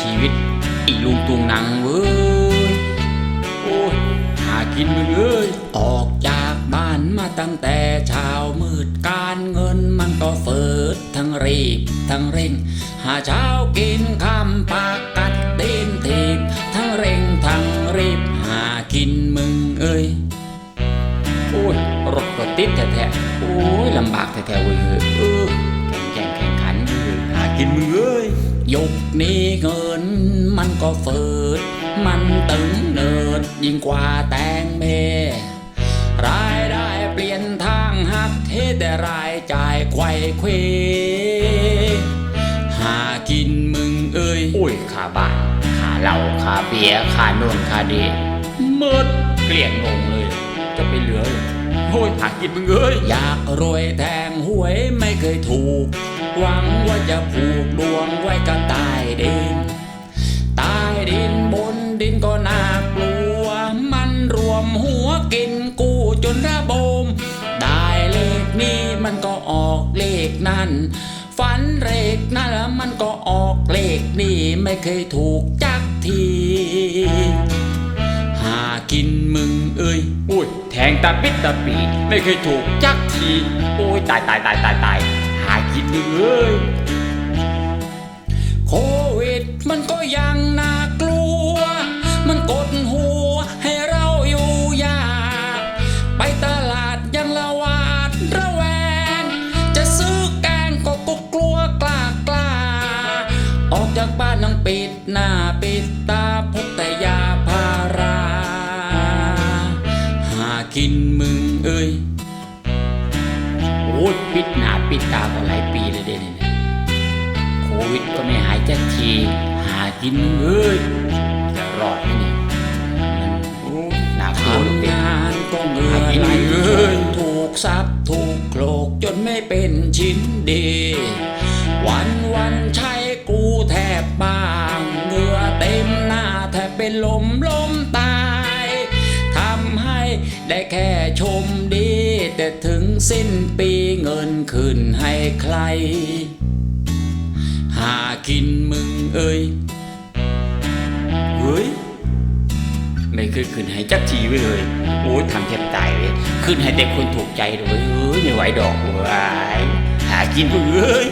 ชีวิตอีลุงตุงนังเว้ย โอ้ย หากินมึงเอ้ย ออกจากบ้านมาตั้งแต่เช้ามืดการเงินมันก็เฟิดทั้งรีบ ทั้งเร่ง หาเช้ากินคำปากกัดเดินทีบทั้งเร่งทั้งรีบ หากินมึงเอ้ย โอ้ย รถก็ติดแท้ๆโอ้ยลำบากแท้ๆเว้ยเฮ้ยเออแข่งแข่งขันหากินมึงเอ้ย ยุคนี้เงินมันก็เฟิด มันตึงเนิดยิ่งกว่าแตงเม รายได้เปลี่ยนทางหักเทแต่รายจ่ายไขว้เควหากินมึงเอ้ย อุ้ยค่าบ้านค่าเหล้าค่าเบียร์ค่าโน่นค่าดีหมดเกลี้ยงงงเลย จะไปเหลือเลยโอ้ยหากินมึงเอ้ย อยากรวยแทงหวยไม่เคยถูก หวังว่าจะผูกด นระบม ได้เลขนี้มันก็ออกเลขนั้นฝันเลขนั่นแล้วมันก็ออกเลขนี้ไม่เคยถูกจักทีหากินมึงเอ้ยอุ้ยแทงตาปิดตาปี ไม่เคยถูกจักทีโอ้ยตายตายตายตายตายหากินมึงเอ้ยโควิดมันก็ยา บ้านต้องปิดหน้าปิดตาพกแต่ยาพารา หากินมึงเอ้ยโอ้ยปิดหน้าปิดตาก็หลายปีเลยเด้เนี่ยโควิดก็ไม่หายจักทีหากินเอ้ยจะรอดไหมเนี่ยมันโอ้หนักทำงานก็เหงื่อไหลเอ้ยถูกซับถูกโคลกจนไม่เป็นชิ้นดี ต็มหน้าแทบเป็นลมล้มตายทำให้ได้แค่ชมดี แต่ถึงสิ้นปีเงินคืนให้ใคร หากินมึงเอ้ยเฮ้ยไม่เคยขึ้นให้จักทีไว้เลย โอ้ยทำแทบตายเลยขึ้นให้แต่คนถูกใจเลยเอ้ยไม่ไหวดอกเว้ยหากินมึงเอ้ย